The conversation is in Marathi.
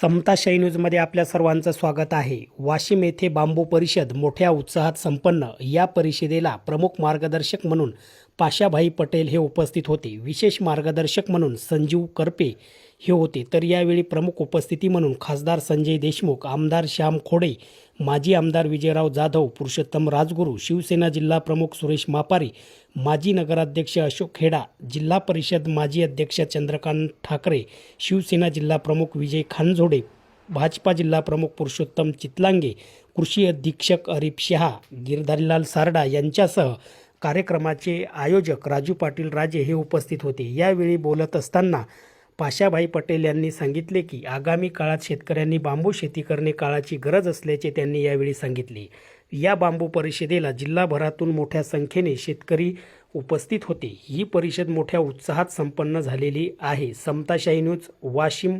समताशाही न्यूजमध्ये आपल्या सर्वांचं स्वागत आहे. वाशिम येथे बांबू परिषद मोठ्या उत्साहात संपन्न. या परिषदेला प्रमुख मार्गदर्शक म्हणून पाशाभाई पटेल हे उपस्थित होते. विशेष मार्गदर्शक म्हणून संजीव करपे हे होते. तर यावेळी प्रमुख उपस्थिती म्हणून खासदार संजय देशमुख आमदार श्याम खोडे माजी आमदार विजयराव जाधव पुरुषोत्तम राजगुरू शिवसेना जिल्हा प्रमुख सुरेश मापारी माजी नगराध्यक्ष अशोक खेडा जिल्हा परिषद माजी अध्यक्ष चंद्रकांत ठाकरे शिवसेना जिल्हा प्रमुख विजय खानझोडे भाजपा जिल्हा प्रमुख पुरुषोत्तम चितलांगे कृषी अधीक्षक अरिफ शहा गिरधारीलाल सारडा यांच्यासह कार्यक्रमाचे आयोजक राजू पाटील राजे हे उपस्थित होते. यावेळी बोलत असताना पाशाभाई पटेल यांनी सांगितले की आगामी काळात शेतकऱ्यांनी बांबू शेती करणे काळाची गरज असल्याचे त्यांनी यावेळी सांगितले. या बांबू परिषदेला जिल्हाभरातून मोठ्या संख्येने शेतकरी उपस्थित होते. ही परिषद मोठ्या उत्साहात संपन्न झालेली आहे. समताशाही न्यूज वाशिम